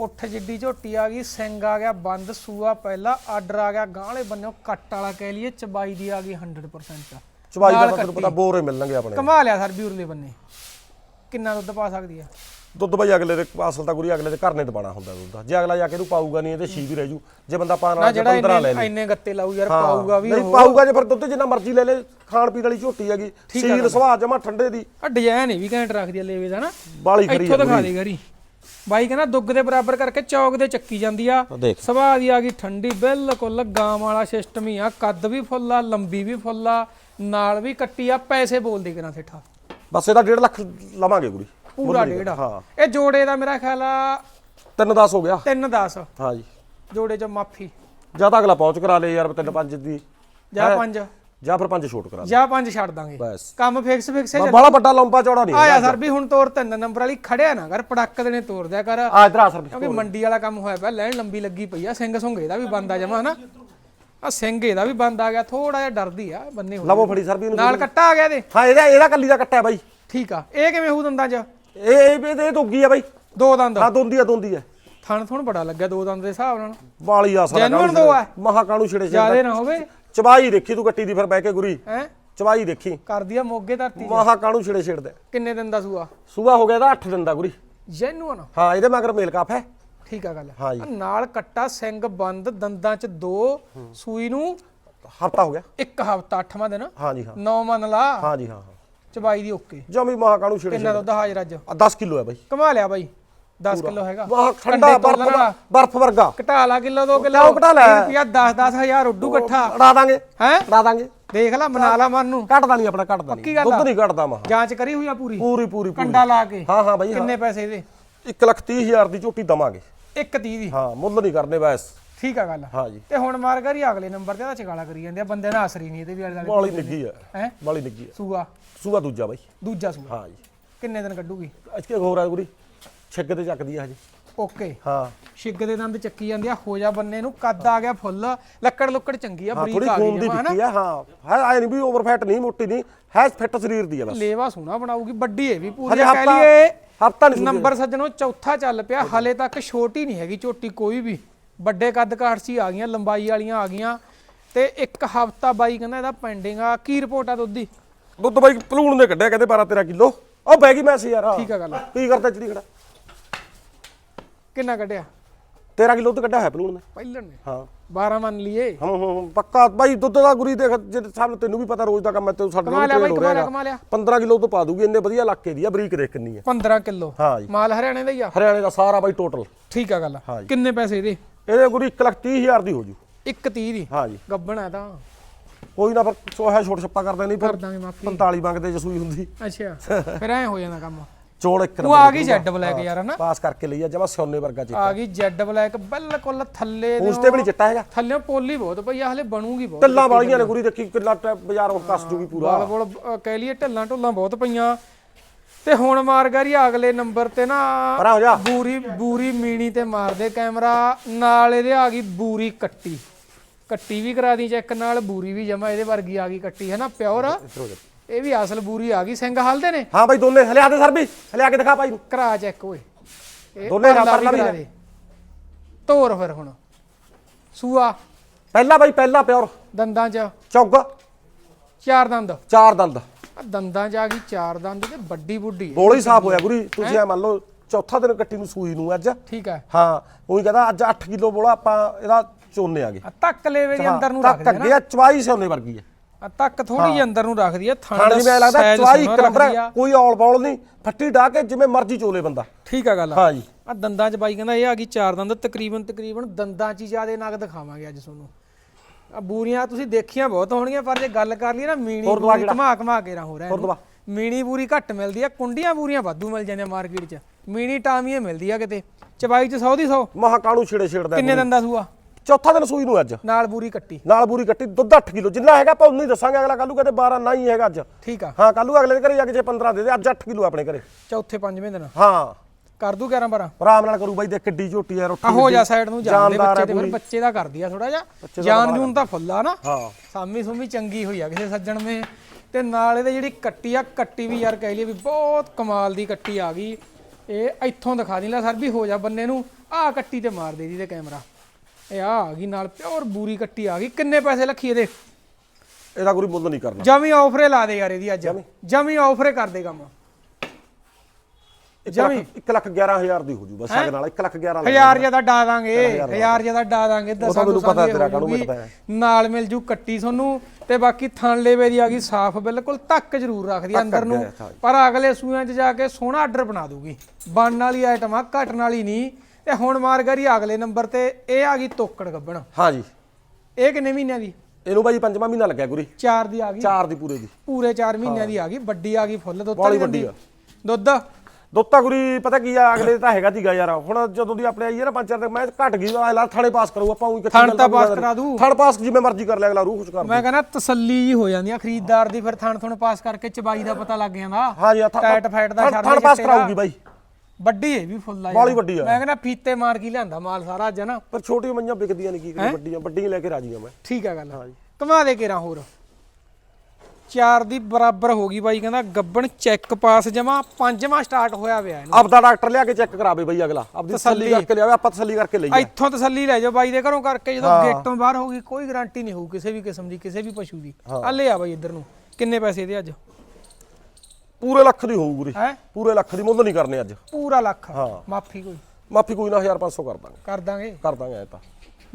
Speaker 1: ਉੱਠ ਜਿੱਡੀ ਝੋਟੀ ਆ ਗਈ ਸਿੰਘ ਆ ਗਿਆ ਬੰਦ ਸੂਆ ਪਹਿਲਾ ਆਰਡਰ ਆ ਗਿਆ ਗਾਂਹਲੇ ਬੰਨਿਓ ਕੱਟ ਵਾਲਾ ਕਹਿ ਲਈਏ ਚਬਾਈ ਦੀ ਆ ਗਈ 100% ਆ
Speaker 2: ਚਵਾਈ ਦਾ ਤਾਂ ਤੈਨੂੰ ਪਤਾ ਬੋਰੇ ਮਿਲਣਗੇ ਆਪਣੇ।
Speaker 1: ਕਮਾ ਲਿਆ ਸਰ ਵੀ ਉਰਲੇ ਬੰਨੇ। ਕਿੰਨਾ ਦੁੱਧ ਪਾ ਸਕਦੀ ਆ?
Speaker 2: ਦੁੱਧ ਬਾਈ ਅਗਲੇ ਦੇ ਅਸਲ ਤਾਂ ਗੁਰੀ ਅਗਲੇ ਦੇ ਘਰ ਨੇ ਦਬਾਣਾ ਹੁੰਦਾ ਦੁੱਧ ਜੇ ਅਗਲਾ ਜਾ ਕੇ ਇਹਨੂੰ ਪਾਊਗਾ ਨਹੀਂ ਇਹ ਤੇ ਛੀ ਵੀ ਰਹਿ ਜੂ। ਜੇ ਬੰਦਾ ਪਾਣਾ
Speaker 1: ਨਾ ਜਿਹੜਾ
Speaker 2: 15 ਲੈ
Speaker 1: ਇੰਨੇ
Speaker 2: ਲੇ
Speaker 1: ਇੰਨੇ ਗੱਤੇ ਲਾਊ ਯਾਰ ਪਾਊਗਾ ਵੀ
Speaker 2: ਨਹੀਂ ਪਾਊਗਾ ਜੇ ਫਿਰ ਦੁੱਧ ਜਿੰਨਾ ਮਰਜ਼ੀ ਲੈ ਲੈ ਖਾਣ ਪੀਣ ਵਾਲੀ ਝੋਟੀ ਹੈਗੀ। ਸੀਲ ਸੁਭਾਅ ਜਮਾ ਠੰਡੇ ਦੀ।
Speaker 1: ਆ ਡਿਜ਼ਾਈਨ ਵੀ ਘੈਂਟ ਰੱਖਦੀ ਆ ਲੇਵੇ ਦਾ ਨਾ।
Speaker 2: ਬਾਲੀ ਖਰੀ
Speaker 1: ਇੱਥੋਂ ਦਿਖਾ ਦੇ ਗਰੀ। ਬਾਈ ਕਹਿੰਦਾ ਦੁੱਗ ਦੇ ਬਰਾਬਰ ਕਰਕੇ ਚੌਕ ਦੇ ਚੱਕੀ ਜਾਂਦੀ ਆ।
Speaker 2: ਆ ਦੇਖ।
Speaker 1: ਦੀ ਆ ਗਈ ਠੰਡੀ ਬਿਲਕੁਲ ਗਾਂ ਵਾਲਾ ਸਿਸਟਮ ਹੀ ਆ। ਕੱਦ ਵੀ ਫੁੱਲ ਆ ਲੰਬੀ ਵੀ ਫੁੱਲ ਆ ਨਾਲ ਵੀ ਕੱਟੀ ਆ ਪੈਸੇ ਬੋਲਦੇ ਕਿਰਾਂ ਸੇਠਾ।
Speaker 2: ਬਸ ਇਹਦਾ 1.5 ਲੱਖ ਲਵਾਂਗੇ ਗੁਰੀ
Speaker 1: ਪੂਰਾ ਡੇਢ
Speaker 2: ਹਾਂ।
Speaker 1: ਇਹ ਜੋੜੇ ਦਾ ਮੇਰਾ ਖਿਆਲ ਆ
Speaker 2: 3-10 ਹੋ ਗਿਆ।
Speaker 1: 3 10
Speaker 2: ਹਾਂ ਜੀ।
Speaker 1: ਜੋੜੇ ਚ ਮਾਫੀ।
Speaker 2: ਜਾਂ ਤਾਂ ਅਗਲਾ ਪਹੁੰਚ ਕਰਾ ਲੇ ਯਾਰ 3-5 ਦੀ।
Speaker 1: ਜਾਂ
Speaker 2: ਹੈਂ?
Speaker 1: 5
Speaker 2: ਜਾਂ ਫਿਰ 5 ਛੋਟ ਕਰਾ
Speaker 1: ਜਾਂ 5 ਛੱਡ ਦਾਂਗੇ।
Speaker 2: ਬਸ।
Speaker 1: ਕੰਮ ਫਿਕਸ ਫਿਕਸ ਹੈ
Speaker 2: ਬੜਾ ਵੱਡਾ ਲੰਬਾ ਚੌੜਾ ਨਹੀਂ
Speaker 1: ਆਇਆ ਸਰ ਵੀ ਹੁਣ ਤੋਰ ਤਿੰਨ ਨੰਬਰ ਵਾਲੀ ਖੜਿਆ ਨਾ ਕਰ ਪੜਕ ਦੇਣੇ ਤੋਰ ਦਿਆ ਕਰ।
Speaker 2: ਆ ਇਧਰ ਆ ਸਰ
Speaker 1: ਕਿਉਂਕਿ ਮੰਡੀ ਵਾਲਾ ਕੰਮ ਹੋਇਆ ਪਿਆ ਲੈਣ ਲੰਬੀ ਲੱਗੀ ਪਈ ਆ ਸਿੰਘ ਸੁੰਗੇ ਦਾ ਵੀ ਬੰਦ ਆ ਜਮਾ ਹਨਾ? ਆ ਸਿੰਘ ਇਹਦਾ ਵੀ ਬੰਦ ਆ ਗਿਆ ਥੋੜਾ ਜਿਹਾ ਡਰਦੀ ਆ ਬੰਨੇ ਹੋਏ।
Speaker 2: ਲਵੋ ਫੜੀ ਸਰ ਵੀ
Speaker 1: ਨਾਲ ਕੱਟਾ ਆ ਗਿਆ ਇਹਦੇ?
Speaker 2: ਹਾਂ ਇਹਦਾ ਇਹਦਾ ਕੱਲੀ ਦਾ ਕੱਟਿਆ ਬਾਈ।
Speaker 1: ਠੀਕ ਆ। ਇਹ ਕਿਵੇਂ ਹੋਊ ਦੰਦਾਂ 'ਚ?
Speaker 2: ਇਹ ਇਹ ਇਹ ਦੋਗੀ ਆ ਬਾਈ।
Speaker 1: ਦੋ ਦੰਦ।
Speaker 2: ਹਾਂ ਦੋਂਦੀ ਆ ਦੋਂਦੀ ਆ।
Speaker 1: ਥਣ ਥਣ ਬੜਾ ਲੱਗਿਆ ਦੋ ਦੰਦ ਦੇ ਹਿਸਾਬ ਨਾਲ।
Speaker 2: ਵਾਲੀ ਆ ਸਰ
Speaker 1: Genuine ਦੋ ਆ?
Speaker 2: ਮਹਾ ਕਾਣੂ ਛਿੜੇ ਛਿੜੇ
Speaker 1: ਜਿਆਦੇ ਨਾ ਹੋਵੇ।
Speaker 2: ਚਬਾਈ ਦੇਖੀ ਤੂੰ ਕੱਟੀ ਦੀ ਫਿਰ ਬਹਿ ਕੇ ਗੁਰੀ।
Speaker 1: ਹੈ?
Speaker 2: ਚਬਾਈ ਦੇਖੀ।
Speaker 1: ਕਰਦੀ ਆ ਮੋਗੇ ਧਰਤੀ 'ਚ।
Speaker 2: ਮਹਾ ਕਾਣੂ ਛਿੜੇ ਛਿੜਦੇ?
Speaker 1: ਕਿੰਨੇ ਦਿਨ ਦਾ ਸੂਆ?
Speaker 2: ਸੂਆ ਹੋ ਗਿਆ ਇਹਦਾ 8 ਦਿਨ ਦਾ ਗੁਰੀ।
Speaker 1: ਜੈਨੂਅਨ?
Speaker 2: ਹਾਂ ਇਹਦੇ ਮਗਰ ਮੇਲ ਕਾਫ ਹੈ।
Speaker 1: ਠੀਕ ਆ ਗੱਲ।
Speaker 2: ਹਾਂ ਜੀ।
Speaker 1: ਨਾਲ ਕੱਟਾ ਸਿੰਘ ਬੰਦ ਦੰਦਾਂ 'ਚ ਦੋ ਸੂਈ ਨੂੰ
Speaker 2: ਹਫਤਾ ਹੋ ਗਿਆ।
Speaker 1: ਇੱਕ ਹਫਤਾ ਅੱਠਵਾਂ ਦਿਨ।
Speaker 2: ਹਾਂ ਜੀ ਹਾਂ।
Speaker 1: ਨੌ ਮੰਨ ਲਾ।
Speaker 2: ਹਾਂ ਜੀ ਹਾਂ ਹਾਂ।
Speaker 1: ਚਬਾਈ ਦੀ ਓਕੇ।
Speaker 2: ਜਮੀ ਮਹਾ ਕਾਣੂ ਛਿੜੇ
Speaker 1: ਕਿੰਨਾ ਦੁੱਧ ਹਾਜ਼ਰ ਅੱਜ?
Speaker 2: 10 ਕਿਲੋ ਹੈ ਬਾਈ।
Speaker 1: ਕਮਾ ਲਿਆ ਬਾਈ। 10 ਕਿਲੋ ਹੈਗਾ।
Speaker 2: ਵਾਹ ਠੰਡਾ ਬਰਫ
Speaker 1: ਵਾਲਾ।
Speaker 2: ਬਰਫ ਵਰਗਾ।
Speaker 1: ਘਟਾ ਲਾ ਕਿਲੋ 2 ਕਿਲੋ।
Speaker 2: ਕਿਉਂ ਘਟਾ ਲੈ?
Speaker 1: ਰੁਪਿਆ 10 10000 ਉੱਡੂ ਇਕੱਠਾ।
Speaker 2: ਉਡਾ ਦਾਂਗੇ।
Speaker 1: ਹੈ?
Speaker 2: ਉਡਾ ਦਾਂਗੇ।
Speaker 1: ਦੇਖ ਲੈ ਮਨਾ ਲਾ ਮਨ ਨੂੰ।
Speaker 2: ਘਟਦਾ ਨਹੀਂ ਆਪਣਾ ਘਟਦਾ ਨਹੀਂ
Speaker 1: ਆ?
Speaker 2: ਦੁੱਧ ਨਹੀਂ ਘਟਦਾ ਮਹਾ
Speaker 1: ਜਾਂਚ ਕਰੀ ਹੋਈ ਆ ਪੂਰੀ?
Speaker 2: ਪੂਰੀ ਪੂਰੀ
Speaker 1: ਕੰਡਾ ਲਾ ਕੇ।
Speaker 2: ਹਾਂ ਹਾਂ ਬਾਈ ਹਾਂ।
Speaker 1: ਕਿੰਨੇ ਪੈਸੇ ਇਹਦੇ
Speaker 2: 1 ਲੱਖ 30 ਹਜ਼ਾਰ ਦੀ ਝੋਟੀ ਦਵਾਂਗੇ।
Speaker 1: 1 30 ਦੀ?
Speaker 2: ਹਾਂ ਮੁੱਲ ਨਹੀਂ ਕਰਨੇ ਬਸ।
Speaker 1: ਠੀਕ ਆ ਗੱਲ
Speaker 2: ਹਾਂ ਜੀ।
Speaker 1: ਤੇ ਹੁਣ ਮਾਰ ਕਰੀ ਅਗਲੇ ਨੰਬਰ ਤੇ ਇਹਦਾ ਚਗਾਲਾ ਕਰੀ ਜਾਂਦੇ ਆ। ਬੰਦੇ ਨਾਲ ਅਸਰੀ ਨਹੀਂ ਇਹਦੇ ਵੀ ਆਲੇ
Speaker 2: ਵਾਲੀ ਨਿੱਗੀ ਹੈ
Speaker 1: ਹੈ?
Speaker 2: ਵਾਲੀ ਨਿੱਗੀ ਹੈ
Speaker 1: ਸੂਆ।
Speaker 2: ਸੂਆ ਦੂਜਾ ਬਾਈ।
Speaker 1: ਦੂਜਾ ਸੂਆ।
Speaker 2: ਹਾਂ ਜੀ।
Speaker 1: ਕਿੰਨੇ ਦਿਨ ਕੱਢੂਗੀ?
Speaker 2: ਅੱਜ ਕੇ ਹੋਰ ਆ ਗੁਰੀ ਛਿੱਗ ਤੇ ਚੱਕਦੀ ਆ ਹਜੇ।
Speaker 1: ਓਕੇ।
Speaker 2: ਹਾਂ।
Speaker 1: ਛਿੱਗ ਦੇ ਦੰਦ ਚੱਕੀ ਜਾਂਦੇ ਆ ਹੋ ਜਾ ਬੰਨੇ ਨੂੰ ਕੱਦ ਆ ਗਿਆ ਫੁੱਲ ਲੱਕੜ ਲੁੱਕੜ ਚੰਗੀ ਆ
Speaker 2: ਹਾਂ
Speaker 1: ਬਰੀਕ
Speaker 2: ਥੋੜੀ
Speaker 1: ਆ
Speaker 2: ਖੂਨ
Speaker 1: ਗਈ
Speaker 2: ਦੀ
Speaker 1: ਜਮਾਂ,
Speaker 2: ਆ ਹਾਂ। ਹੈ ਆਏ ਨਹੀਂ ਵੀ ਓਵਰ ਫੈਟ ਨਹੀਂ ਮੋਟੀ ਨਹੀਂ ਹੈ ਫਿੱਟ ਸਰੀਰ ਦੀ ਆ ਬਸ।
Speaker 1: ਲੇਵਾ ਸੋਹਣਾ ਬਣਾਊਗੀ ਵੱਡੀ ਹੈ ਵੀ ਪੂਰੀ
Speaker 2: ਹਜੇ
Speaker 1: ਕਹਿ
Speaker 2: ਹਫ਼ਤਾ-
Speaker 1: ਲਈਏ
Speaker 2: ਹਫ਼ਤਾ ਨਹੀਂ
Speaker 1: ਨੰਬਰ ਸੱਜਣੋ ਚੌਥਾ ਚੱਲ ਪਿਆ ਹਲੇ ਤੱਕ ਛੋਟੀ ਨਹੀਂ ਹੈਗੀ ਝੋਟੀ ਕੋਈ ਵੀ। ਵੱਡੇ ਕੱਦ ਕਾਠ ਸੀ ਆ ਗਈਆਂ ਲੰਬਾਈ ਵਾਲੀਆਂ ਆ ਗਈਆਂ। ਤੇ ਇੱਕ ਹਫਤਾ ਬਾਈ ਕਹਿੰਦਾ ਇਹਦਾ ਪੈਂਡਿੰਗ ਆ ਕੀ ਰਿਪੋਰਟ ਆ ਦੁੱਧ ਦੀ?
Speaker 2: ਦੁੱਧ ਬਾਈ ਪਲੂਣ ਨੇ ਕੱਢਿਆ ਕਹਿੰਦੇ 12 13 ਕਿਲੋ। ਉਹ ਬੈ ਗਈ ਮੈਸ ਯਾਰ
Speaker 1: ਠੀਕ ਆ ਗੱਲ।
Speaker 2: ਕੀ ਕਰਦਾ ਚੜੀ ਖੜਾ?
Speaker 1: ਕਿੰਨਾ ਕੱਢਿਆ?
Speaker 2: 13 ਕਿਲੋ ਦੁੱਧ ਕੱਢਿਆ ਹੈ ਪਲੂਣ ਨੇ।
Speaker 1: ਪਹਿਲਣ ਨੇ?
Speaker 2: ਹਾਂ।
Speaker 1: 12 ਮੰਨ ਲਈਏ।
Speaker 2: ਹਾਂ ਹਾਂ ਪੱਕਾ। ਬਾਈ ਦੁੱਧ ਦਾ ਗੁਰੀ ਦੇਖ ਜਿਹੜੇ ਸਾਹਮਣੇ ਤੈਨੂੰ ਵੀ ਪਤਾ ਰੋਜ਼ ਦਾ ਕੰਮ ਹੈ ਤੇ ਸਾਡੇ
Speaker 1: ਕਮਾ ਲਿਆ ਬਾਈ ਕਮਾ ਲਿਆ ਕਮਾ ਲਿਆ।
Speaker 2: 15 ਕਿਲੋ ਤੋਂ ਪਾ ਦੂਗੀ ਇੰਨੇ ਵਧੀਆ ਇਲਾਕੇ ਦੀ ਆ ਬਰੀਕ ਦੇਖ ਕਿੰਨੀ ਆ।
Speaker 1: 15 ਕਿਲੋ?
Speaker 2: ਹਾਂ ਜੀ।
Speaker 1: ਮਾਲ ਹਰਿਆਣੇ ਦਾ ਹੀ ਆ?
Speaker 2: ਹਰਿਆਣੇ ਦਾ ਸਾਰਾ ਬਾਈ ਟੋਟਲ
Speaker 1: ਠੀਕ ਆ ਗੱਲ
Speaker 2: ਹਾਂ ਜੀ।
Speaker 1: ਕਿੰਨੇ ਪੈਸੇ ਇਹਦੇ?
Speaker 2: ਇਹਦੇ ਗੁਰੀ 1 ਲੱਖ 30 ਹਜ਼ਾਰ ਦੀ ਹੋ ਜੂ।
Speaker 1: 1 30 ਦੀ?
Speaker 2: ਹਾਂ ਜੀ।
Speaker 1: ਗੱਬਣ ਆ ਤਾਂ।
Speaker 2: ਕੋਈ ਨਾ ਪਰ ਸੋਹਾ ਛੋਟ ਛੱਪਾ ਕਰਦੇ ਨਹੀਂ
Speaker 1: ਕਰ
Speaker 2: ਪਰ
Speaker 1: ਦਾਂਗੇ ਮਾਫੀ।
Speaker 2: 45 ਮੰਗਦੇ ਜਸੂਈ ਹੁੰਦੀ।
Speaker 1: ਅੱਛਾ। ਫਿਰ ਐ ਹੋ ਜਾਂਦਾ ਕੰਮ।
Speaker 2: ਚੋਲ ਇੱਕ
Speaker 1: ਉਹ ਆ ਗਈ ਜੈਡ ਬਲੈਕ ਯਾਰ ਹਨਾ?
Speaker 2: ਪਾਸ ਕਰਕੇ ਲਈ ਆ ਜਮਾ ਸੋਨੇ ਵਰਗਾ ਚਿੱਟਾ।
Speaker 1: ਆ ਗਈ ਜੈਡ ਬਲੈਕ ਬਿਲਕੁਲ ਥੱਲੇ
Speaker 2: ਉਸ ਤੇ ਵੀ ਨਹੀਂ ਚਿੱਟਾ ਹੈਗਾ।
Speaker 1: ਥੱਲੇ ਪੋਲੀ ਬਹੁਤ ਆ ਹਲੇ ਬਣੂਗੀ ਬਹੁਤ।
Speaker 2: ਟੱਲਾਂ ਵਾਲੀਆਂ ਨੇ ਗੁਰੀ ਦੇਖੀ ਕਿੰਨਾ ਟੈ- ਬਾਜ਼ਾਰ ਉਹ ਕੱਸ ਜੂਗੀ ਪੂਰਾ।
Speaker 1: ਅ, ਕਹਿ ਲਈਏ ਢੱਲਾਂ ਢੁੱਲਾਂ ਬਹੁਤ ਪਈਆਂ। ਤੇ ਹੁਣ ਮਾਰ ਗਰੀ ਅਗਲੇ ਨੰਬਰ ਤੇ ਨਾ ਬੂਰੀ ਬੂਰੀ ਮੀਣੀ ਤੇ ਮਾਰਦੇ ਕੈਮਰਾ। ਨਾਲ ਇਹਦੇ ਆ ਗਈ ਬੂਰੀ ਕੱਟੀ। ਕੱਟੀ ਵੀ ਕਰਾ ਦੀ ਚੈੱਕ ਨਾਲ ਬੂਰੀ ਵੀ ਜਮਾ ਇਹਦੇ ਵਰਗੀ ਆ ਗਈ ਕੱਟੀ ਹੈ ਨਾ ਪਿਓਰ। ਇਹ ਵੀ ਅਸਲ ਬੂਰੀ ਆ ਗਈ ਸਿੰਘ ਹਲਦੇ ਨੇ।
Speaker 2: ਹਾਂ ਬਾਈ ਦੋਨੇ ਹਲਿਆ ਦੇ ਸਰ ਵੀ ਹਲਿਆ ਕੇ ਦਿਖਾ ਭਾਈ ਨੂੰ।
Speaker 1: ਕਰਾ ਚੈੱਕ ਓਏ। ਇਹ
Speaker 2: ਦੋਨੇ
Speaker 1: ਪਰਲਾ
Speaker 2: ਪਰਲਾ ਵੀ।
Speaker 1: ਦੇ। ਤੋਰ ਫਿਰ ਹੁਣ। ਸੂਆ।
Speaker 2: ਪਹਿਲਾ ਬਾਈ ਪਹਿਲਾ ਪਿਓਰ।
Speaker 1: ਦੰਦਾਂ 'ਚ।
Speaker 2: ਚੌਗ।
Speaker 1: ਚਾਰ ਦੰਦ।
Speaker 2: ਚਾਰ ਦੰਦ।
Speaker 1: ਦੰਦਾਂ 'ਚ ਆ ਗਈ ਚਾਰ ਦੰਦ ਤੇ ਵੱਡੀ ਬੁੱਢੀ
Speaker 2: ਬੋਲ ਹੀ ਸਾਫ਼ ਹੋਇਆ ਗੁਰੀ ਤੁਸੀਂ ਐ ਮੰਨ ਲਓ ਚੌਥਾ ਦਿਨ ਕੱਟੀ ਨੂੰ ਸੂਈ ਨੂੰ ਅੱਜ।
Speaker 1: ਠੀਕ ਹੈ।
Speaker 2: ਹਾਂ ਉਹੀ ਕਹਿੰਦਾ ਅੱਜ 8 ਕਿਲੋ ਬੋਲਾ ਆਪਾਂ ਇਹਦਾ ਚੋਨੇ ਆ ਗਏ
Speaker 1: ਤੱਕ ਲੈਵੇ ਦੀ ਅੰਦਰ ਨੂੰ
Speaker 2: ਤਾਂ
Speaker 1: ਰੱਖਦੀ ਹੈ
Speaker 2: ਅੱਗੇ ਚਵਾਈ ਸੋਨੇ ਵਰਗੀ ਹੈ
Speaker 1: ਆ ਤੱਕ ਥੋੜੀ ਜਿਹੀ ਅੰਦਰ ਨੂੰ ਰੱਖਦੀ ਹੈ ਥਣ ਦਾ
Speaker 2: ਦੀ ਮੈਂ ਲੱਗਦਾ ਚਵਾਈ ਇੱਕ ਨੰਬਰ
Speaker 1: ਆ।
Speaker 2: ਹੈ, ਕੋਈ ਔਲ ਬੌਲ ਨਹੀਂ ਫੱਟੀ ਢਾ ਕੇ ਜਿਵੇਂ ਮਰਜ਼ੀ ਚੋਲੇ ਬੰਦਾ।
Speaker 1: ਠੀਕ ਆ ਗੱਲ
Speaker 2: ਹਾਂ ਜੀ।
Speaker 1: ਆ ਦੰਦਾਂ 'ਚ ਬਾਈ ਕਹਿੰਦਾ ਇਹ ਆ ਗਈ ਚਾਰ ਦੰਦ ਤਕਰੀਬਨ ਤਕਰੀਬਨ ਦੰਦਾਂ 'ਚ ਹੀ ਜ਼ਿਆਦੇ ਨਗ ਦਿਖਾਵਾਂਗੇ ਅੱਜ ਤੁਹਾਨੂੰ। ਆ ਬੂਰੀਆਂ ਤੁਸੀਂ ਦੇਖੀਆਂ ਬਹੁਤ ਹੋਣਗੀਆਂ ਪਰ ਜੇ ਗੱਲ ਕਰ ਲਈਏ ਨਾ ਮੀਣੀ ਬੂਰੀ ਘਮਾ ਘਮਾ ਕੇ ਰਾਂ ਹੋ ਰਿਹਾ ਮੀਣੀ ਬੂਰੀ ਘੱਟ ਮਿਲਦੀ ਆ ਕੁੰਡੀਆਂ ਬੂਰੀਆਂ ਵਾਧੂ ਮਿਲ ਜਾਂਦੀਆਂ ਮਾਰਕੀਟ 'ਚ। ਮੀਣੀ ਟਾਮੀਏ ਮਿਲਦੀ ਆ ਕਿਤੇ ਚਬਾਈ 'ਚ 100 ਦੀ 100
Speaker 2: ਮਹਾ ਕਾਣੂ ਛੇੜੇ ਛੇੜਦਾ
Speaker 1: ਕਿੰਨੇ ਦੰਦਾ ਸੂਆ?
Speaker 2: ਚੌਥਾ ਦਿਨ ਸੂਈ ਨੂੰ ਅੱਜ।
Speaker 1: ਨਾਲ ਬੂਰੀ ਕੱਟੀ।
Speaker 2: ਨਾਲ ਬੂਰੀ ਕੱਟੀ ਦੁੱਧ 8 ਕਿਲੋ। ਜਿੰਨਾ ਹੈਗਾ ਆਪਾਂ ਉਨੀ ਦੱਸਾਂਗੇ ਅਗਲਾ ਕੱਲੂ ਕਹਿੰਦੇ 12 ਨਾ ਹੀ ਹੈਗਾ ਅੱਜ।
Speaker 1: ਠੀਕ ਆ।
Speaker 2: ਹਾਂ ਕੱਲੂ ਅਗਲੇ ਦੇ ਘਰੇ ਜਾ ਕੇ ਜੇ 15 ਦੇ ਦੇ ਅੱਜ 8 ਕਿਲੋ ਆਪਣੇ ਘਰੇ।
Speaker 1: ਚੌਥੇ ਪੰਜਵੇਂ ਦਿਨ।
Speaker 2: ਹਾਂ।
Speaker 1: ਕਰ ਦੂ 11 12
Speaker 2: ਆਰਾਮ ਨਾਲ ਕਰੂ ਬਾਈ ਦੇ ਕਿੱਡੀ ਝੋਟੀ ਆ ਰੋਟੀ
Speaker 1: ਆ ਹੋ ਜਾ ਸਾਈਡ ਨੂੰ ਜਾਣਦੇ
Speaker 2: ਜਾਨਦਾਰ
Speaker 1: ਬੱਚੇ
Speaker 2: ਆ
Speaker 1: ਤੇ ਫਿਰ। ਬੱਚੇ ਦਾ ਕਰਦੀ ਆ ਥੋੜਾ ਜਿਹਾ।
Speaker 2: ਦਾ
Speaker 1: ਜਾਨ ਜੂਨ ਤਾਂ ਫੁੱਲ ਆ ਨਾ।
Speaker 2: ਹਾਂ।
Speaker 1: ਸਾਮੀ ਸੁਮੀ ਚੰਗੀ ਹੋਈ ਆ ਕਿਸੇ ਸੱਜਣ ਮੇ ਤੇ ਨਾਲ ਇਹਦੇ ਜਿਹੜੀ ਕੱਟੀ ਆ ਕੱਟੀ ਵੀ ਯਾਰ ਕਹਿ ਲਈਏ ਵੀ ਬਹੁਤ ਕਮਾਲ ਦੀ ਕੱਟੀ ਆ ਗਈ। ਇਹ ਇੱਥੋਂ ਦਿਖਾ ਦੀ ਲੈ ਸਰ ਵੀ ਹੋ ਜਾ ਬੰਨੇ ਨੂੰ। ਆਹ ਕੱਟੀ ਤੇ ਮਾਰ ਦੇ ਦੀ ਤੇ ਕੈਮਰਾ। ਇਹ ਆ ਆ ਗਈ ਨਾਲ ਪਿਓਰ ਬੂਰੀ ਕੱਟੀ ਆ ਗਈ। ਕਿੰਨੇ ਪੈਸੇ ਲੱਖੀ ਇਹਦੇ?
Speaker 2: ਇਹਦਾ ਕੋਈ ਮੁੱਲ ਨਹੀਂ ਕਰਨਾ।
Speaker 1: ਜਮੀ ਆਫਰੇ ਲਾ ਦੇ ਯਾਰ ਇਹਦੀ ਅੱਜ। ਜਮੀ। ਆਫਰੇ ਕਰ ਦੇ ਕੰਮ।
Speaker 2: 1 ਲੱਖ 1 ਲੱਖ 11000 ਦੀ ਹੋ ਜੂ ਬਸ ਅਗ ਨਾਲ 1 ਲੱਖ 11 ਲੱਖ
Speaker 1: ਹਜ਼ਾਰ ਜ਼ਿਆਦਾ ਡਾ ਦਾਂਗੇ ਹਜ਼ਾਰ ਜ਼ਿਆਦਾ ਡਾ ਦਾਂਗੇ ਦਸਾਂ ਦੁਸਾਂ
Speaker 2: ਪਤਾ ਤੇਰਾ ਕਾਹਨੂੰ ਹੈ।
Speaker 1: ਨਾਲ ਮਿਲ ਜੂ ਕੱਟੀ ਤੁਹਾਨੂੰ ਤੇ ਬਾਕੀ ਥਣ ਲੇਵੇ ਦੀ ਆ ਗਈ ਸਾਫ਼ ਬਿਲਕੁਲ ਤੱਕ ਜ਼ਰੂਰ ਰੱਖਦੀ ਅੰਦਰ ਨੂੰ। ਪਰ ਅਗਲੇ ਸੂਆਂ 'ਚ ਜਾ ਕੇ ਸੋਹਣਾ ਆਰਡਰ ਬਣਾ ਦੂਗੀ ਬਣਨ ਵਾਲੀ ਆਈਟਮ ਆ ਘਟਣ ਵਾਲੀ ਨਹੀਂ। ਤੇ ਹੁਣ ਮਾਰ ਗਰੀ ਅਗਲੇ ਨੰਬਰ ਤੇ ਇਹ ਆ ਗਈ ਤੋਕੜ ਗੱਬਣ।
Speaker 2: ਹਾਂ ਜੀ
Speaker 1: ਇਹ ਕਿੰਨੇ ਮਹੀਨਿਆਂ ਦੀ?
Speaker 2: ਇਹਨੂੰ ਬਾਈ ਪੰਜਵਾਂ ਮਹੀਨਾ ਲੱਗਿਆ ਗੁਰੀ।
Speaker 1: ਚਾਰ ਦੀ ਆ ਗਈ।
Speaker 2: ਚਾਰ ਦੀ ਪੂਰੇ ਦੀ।
Speaker 1: ਪੂਰੇ 4 ਮਹੀਨਿਆਂ ਦੀ ਆ ਗਈ ਵੱਡੀ ਆ ਗਈ ਫੁੱਲ ਦੁੱਧ ਵਾਲੀ
Speaker 2: ਵੱਡੀ
Speaker 1: ਦੁੱਧ?
Speaker 2: ਦੋਤਾ ਗੁਰੀ ਪਤਾ ਕੀ ਆ ਅਗਲੇ ਤਾਂ ਹੈਗਾ ਸੀਗਾ ਯਾਰ। ਹੁਣ ਜਦੋਂ ਦੀ ਆਪਣੇ ਆਈ ਹੈ ਨਾ ਪੰਜ ਚਾਰ ਤੱਕ ਮੈਂ ਘਟ ਗਈ ਲਾ ਥਾਣੇ ਪਾਸ ਕਰੂ ਆਪਾਂ ਉਹੀ
Speaker 1: ਥਣ ਤਾਂ ਪਾਸ ਕਰਾ ਦੂ।
Speaker 2: ਥਣ ਪਾਸ ਜਿਵੇਂ ਮਰਜ਼ੀ ਕਰ ਲਿਆ ਅਗਲਾ ਰੂਹ ਖੁਸ਼ ਕਰ
Speaker 1: ਮੈਂ ਕਹਿੰਦਾ ਤਸੱਲੀ ਜੀ ਹੋ ਜਾਂਦੀ ਆ ਖਰੀਦਦਾਰ ਦੀ ਫਿਰ ਥਣ ਥਣ ਪਾਸ ਕਰਕੇ ਚਬਾਈ ਦਾ ਪਤਾ ਲੱਗ ਜਾਂਦਾ।
Speaker 2: ਹਾਂ ਜੀ
Speaker 1: ਟਾਈਟ ਫੈਟ ਦਾ
Speaker 2: ਥਣ ਪਾਸ। ਕਰਾਊਗੀ ਬਾਈ।
Speaker 1: ਵੱਡੀ ਹੈ ਵੀ ਫੁੱਲ ਆ ਯਾਰ।
Speaker 2: ਵੱਡੀ ਆ।
Speaker 1: ਮੈਂ ਕਹਿੰਦਾ ਫੀਤੇ ਮਾਰ ਕੇ ਲਿਆਂਦਾ ਮਾਲ ਸਾਰਾ ਅੱਜ ਨਾ?
Speaker 2: ਪਰ ਛੋਟੀਆਂ ਮਈਆਂ ਵਿਕਦੀਆਂ ਨਹੀਂ ਕੀ ਕਰੀ ਵੱਡੀਆਂ ਵੱਡੀਆਂ ਲੈ ਕੇ ਰਾਜੀ ਆ ਮੈਂ।
Speaker 1: ਠੀਕ ਆ ਗੱਲ। ਕਮਾ ਦੇ ਕੇਰਾ ਹੋਰ। ਚਾਰ ਦੀ ਬਰਾਬਰ ਹੋ ਗਈ ਬਾਈ ਕਹਿੰਦਾ ਗੱਬਣ ਚੈੱਕ ਪਾਸ ਜਮਾ ਪੰਜਵਾਂ ਸਟਾਰਟ ਹੋਇਆ ਪਿਆ ਇਹਨੂੰ।
Speaker 2: ਆਪਦਾ ਡਾਕਟਰ ਲਿਆ ਕੇ ਚੈੱਕ ਕਰਾਵੇ ਬਾਈ ਅਗਲਾ। ਆਪਦੀ ਤਸੱਲੀ। ਕਰਕੇ ਲਿਆਵੇ ਆਪਾਂ ਤਸੱਲੀ ਕਰਕੇ ਲਈਏ।
Speaker 1: ਇੱਥੋਂ ਤਸੱਲੀ ਲੈ ਜਾਓ ਬਾਈ ਦੇ ਘਰੋਂ ਕਰਕੇ ਜਦੋਂ ਗੇਟੋਂ ਬਾਹਰ ਹੋਊਗੀ ਕੋਈ ਗਾਰੰਟੀ ਨਹੀਂ ਹੋਊ ਕਿਸੇ ਵੀ ਕਿਸਮ ਦੀ ਕਿਸੇ ਵੀ ਪਸ਼ੂ ਦੀ। ਆ ਲੈ ਆ ਬਾਈ ਇੱਧਰ ਨੂੰ। ਕਿੰਨੇ ਪੈਸੇ ਦੇ ਅੱਜ?
Speaker 2: ਪੂਰੇ ਲੱਖ ਦੀ ਹੋਊ ਗੁਰੀ
Speaker 1: ਹੈ?
Speaker 2: ਪੂਰੇ ਲੱਖ ਦੀ ਮੁੱਲ ਨਹੀਂ ਕਰਨੇ ਅੱਜ।
Speaker 1: ਪੂਰਾ ਲੱਖ?
Speaker 2: ਹਾਂ।
Speaker 1: ਮਾਫੀ ਕੋਈ?
Speaker 2: ਮਾਫੀ ਕੋਈ ਨਾ 1500 ਕਰ ਦਾਂਗੇ।
Speaker 1: ਕਰ ਦਾਂਗੇ?
Speaker 2: ਕਰ ਦਾਂਗੇ ਐ ਤਾਂ।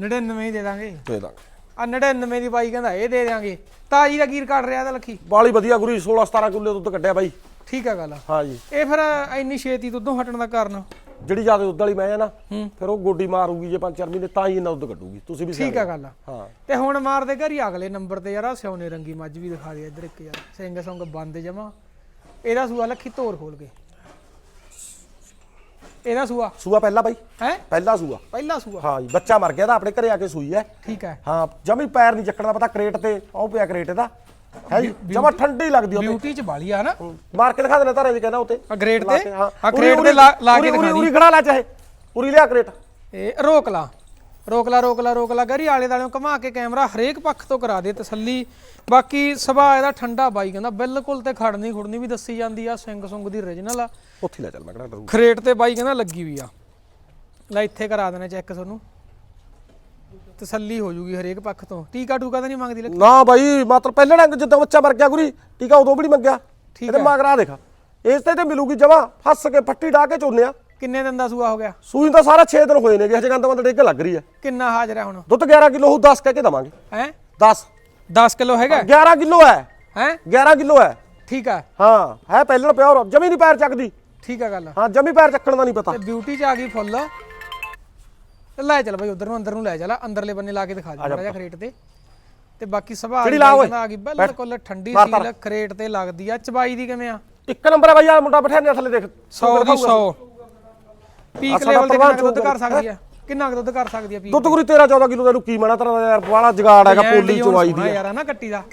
Speaker 1: 99 ਹੀ ਦੇ ਦਾਂਗੇ।
Speaker 2: ਦੇ ਦਾਂਗੇ।
Speaker 1: ਆ 99 ਦੀ ਬਾਈ ਕਹਿੰਦਾ ਇਹ ਦੇ ਦਾਂਗੇ ਤਾਜੀ ਦਾ ਗੀਰ ਕੱਢ ਰਿਹਾ ਤਾਂ ਲੱਖੀ?
Speaker 2: ਬਾਲੀ ਵਧੀਆ ਗੁਰੀ 16 17 ਕਿਲੋ ਦੁੱਧ ਕੱਢਿਆ ਬਾਈ।
Speaker 1: ਠੀਕ ਆ ਗੱਲ
Speaker 2: ਹਾਂ ਜੀ।
Speaker 1: ਇਹ ਫਿਰ ਇੰਨੀ ਛੇਤੀ ਦੁੱਧੋਂ ਹਟਣ ਦਾ ਕਾਰਨ?
Speaker 2: ਜਿਹੜੀ ਜ਼ਿਆਦਾ ਦੁੱਧ ਵਾਲੀ ਮੈਂ ਆ ਨਾ। ਫਿਰ ਉਹ ਗੋਡੀ ਮਾਰੂਗੀ ਜੇ 5-4 ਮਹੀਨੇ ਤਾਂ ਹੀ ਇਹਨਾਂ ਦੁੱਧ ਕੱਢੂਗੀ। ਤੁਸੀਂ ਵੀ
Speaker 1: ਠੀਕ ਆ ਗੱਲ
Speaker 2: ਹਾਂ।
Speaker 1: ਤੇ ਹੁਣ ਮਾਰਦੇ ਘਰੀ ਅਗਲੇ ਨੰਬਰ ਤੇ ਯਾਰ ਆ ਸਿਉਨੇ ਰੰਗੀ ਮੱਝ ਵੀ ਦਿਖਾ ਦੇ ਇੱਧਰ ਇੱਕ ਯਾਰ। ਸਿੰਘ ਸੰਗ ਬੰਦ ਜਮਾ। ਇਹਦਾ ਸੂਆ ਲੱਖੀ ਧੋਰ ਖੋਲ ਕੇ। ਇਹਦਾ ਸੂਆ।
Speaker 2: ਸੂਆ ਪਹਿਲਾ ਬਾਈ।
Speaker 1: ਹੈ?
Speaker 2: ਪਹਿਲਾ ਸੂਆ।
Speaker 1: ਪਹਿਲਾ ਸੂਆ।
Speaker 2: ਹਾਂ ਜੀ ਬੱਚਾ ਮਰ ਗਿਆ ਤਾਂ ਆਪਣੇ ਘਰੇ ਆ ਕੇ ਸੂਈ ਹੈ।
Speaker 1: ਠੀਕ ਹੈ।
Speaker 2: ਹਾਂ ਜਮੀ ਪੈਰ ਨਹੀਂ ਚੱਕਣ ਦਾ ਪਤਾ ਕਰੇਟ ਤੇ ਉਹ ਪਿਆ ਕਰੇਟ ਇਹਦਾ। ਹੈ ਜੀ ਜਮਾ ਠੰਡੀ ਲੱਗਦੀ ਉਹ
Speaker 1: ਬਿਊਟੀ ਚ ਬਾਲੀ ਆ ਨਾ।
Speaker 2: ਮਾਰ ਕੇ ਦਿਖਾ ਦੇਣਾ ਤਾਰੇ ਜੀ ਕਹਿੰਦਾ ਉਤੇ।
Speaker 1: ਆ ਗ੍ਰੇਡ
Speaker 2: ਲਾ
Speaker 1: ਤੇ? ਆ ਗ੍ਰੇਡ ਤੇ ਲਾ ਕੇ ਦਿਖਾ
Speaker 2: ਉਰੀ ਖੜਾ ਲਾ ਚਾਹੇ। ਉਰੀ ਲਿਆ ਕਰੇਟ।
Speaker 1: ਇਹ ਰੋਕ ਲਾ। ਰੋਕ ਲਾ ਰੋਕ ਲਾ ਰੋਕ ਲਾ। ਗਰੀ ਆਲੇ ਦਾਲੇ ਘੁਮਾ ਕੇ ਕੈਮਰਾ ਹਰੇਕ ਪੱਖ ਤੋਂ ਕਰਾ ਦੇ ਤਸੱਲੀ। ਬਾਕੀ ਸੁਭਾਅ ਇਹਦਾ ਠੰਡਾ ਬਾਈ ਕਹਿੰਦਾ ਬਿਲਕੁਲ ਤੇ ਖੜਨੀ ਖੁੜਨੀ ਵੀ ਦੱਸੀ ਜਾਂਦੀ ਆ ਸਿੰਘ ਸੁੰਗ ਦੀ origignal ਆ।
Speaker 2: ਉੱਥੇ ਲੈ ਚੱਲ ਮੈਂ ਕਿਹੜਾ ਡਰੂ
Speaker 1: ਖਰੇਟ ਤੇ ਬਾਈ ਕਹਿੰਦਾ ਲੱਗੀ ਵੀ ਆ। ਲੈ ਇੱਥੇ ਕਰਾ ਦੇਣਾ ਚੈੱਕ ਤੁਹਾਨੂੰ। ਤਸੱਲੀ ਹੋ ਜੂਗੀ ਹਰੇਕ ਪੱਖ ਤੋਂ। ਟੀਕਾ ਟੂਕਾ ਤਾਂ ਨਹੀਂ ਮੰਗਦੀ ਲੱਗੀ?
Speaker 2: ਨਾ ਬਾਈ ਮਾਤਰ ਪਹਿਲੇ ਡੰਗ ਜਿੱਦਾਂ ਬੱਚਾ ਮਰ ਗਿਆ ਗੁਰੀ ਟੀਕਾ ਉਦੋਂ ਵੀ ਨਹੀਂ ਮੰਗਿਆ।
Speaker 1: ਠੀਕ
Speaker 2: ਇਹਦੇ ਮਗਰਾ ਦੇਖ। ਇਸ ਤੇ ਤੇ ਮਿਲੂਗੀ ਜਮਾ। ਫੱਸ ਕੇ ਫੱਟੀ ਡਾ ਕੇ ਚੋਨਿਆ।
Speaker 1: ਕਿੰਨੇ ਦਿਨ ਦਾ ਸੂਆ ਹੋ ਗਿਆ?
Speaker 2: ਸੂਈ ਤਾਂ ਸਾਰਾ 6 ਦਿਨ ਹੋਏ ਨੇ ਹਜੇ ਗੰਦ ਬੰਦ ਡੇਗ ਲੱਗ ਰਹੀ ਹੈ।
Speaker 1: ਕਿੰਨਾ ਹਾਜ਼ਰ ਹੈ ਹੁਣ?
Speaker 2: ਦੁੱਧ 11 ਕਿਲੋ ਹੋ 10 ਕਹਿ ਕੇ ਦਵਾਂਗੇ।
Speaker 1: ਹੈ?
Speaker 2: 10
Speaker 1: 10 ਕਿਲੋ ਹੈਗਾ?
Speaker 2: 11 ਕਿਲੋ ਹੈ।
Speaker 1: ਹੈ?
Speaker 2: 11 ਕਿਲੋ ਹੈ।
Speaker 1: ਠੀਕ ਆ।
Speaker 2: ਹਾਂ ਹੈ ਪਹਿਲਾਂ ਪਿਓਰ ਜਮੀ ਨਹੀਂ ਪੈਰ ਚੱਕਦੀ।
Speaker 1: ਠੀਕ ਆ ਗੱਲ।
Speaker 2: ਹਾਂ ਜਮੀ ਪੈਰ ਚੱਕਣ ਦਾ ਨਹੀਂ ਪਤਾ।
Speaker 1: ਤੇ ਬਿਊਟੀ ਚ ਆ ਗਈ ਫੁੱਲ। ਲੈ ਚੱਲ ਬਾਈ ਉਧਰ ਨੂੰ ਅੰਦਰ ਨੂੰ ਲੈ ਚੱਲ ਅੰਦਰਲੇ ਬੰਨੇ ਲਾ ਕੇ ਦਿਖਾ ਦੇ ਰਾਜਾ ਖਰੇਟ ਤੇ। ਤੇ ਬਾਕੀ? ਕਹਿੰਦਾ ਆ ਗਈ ਬਿਲਕੁਲ ਠੰਡੀ। ਸੀਲ ਖਰੇਟ ਤੇ ਲੱਗਦੀ ਆ। ਚਬਾਈ ਦੀ ਕਿਵੇਂ ਆ?
Speaker 2: ਇੱਕ ਨੰਬਰ ਹੈ ਬਾਈ ਆ ਮੁੰਡਾ ਬਿਠਾ ਨੇ ਥੱਲੇ ਦੇਖ।
Speaker 1: 100 ਦੀ 100 ਪੀਕ ਲੈਵਲ ਤੇ ਕਿੰਨਾ ਕੁ ਦੁੱਧ ਕਰ ਸਕਦੀ ਆ। ਕਿੰਨਾ ਕੁ ਦੁੱਧ ਕਰ ਸਕਦੀ ਆ ਪੀਕ
Speaker 2: ਦੁੱਧ ਗੁਰੀ 13 14 ਕਿਲੋ ਦਾ ਇਹਨੂੰ ਕੀ ਮਾਣਾ ਤਰਾ ਯਾਰ ਬਾਲਾ ਜਗਾੜ ਹੈਗਾ ਪੋਲੀ ਚਵਾਈ ਦੀ
Speaker 1: ਯਾਰ ਆ ਨਾ ਕੱਟੀ ਦਾ।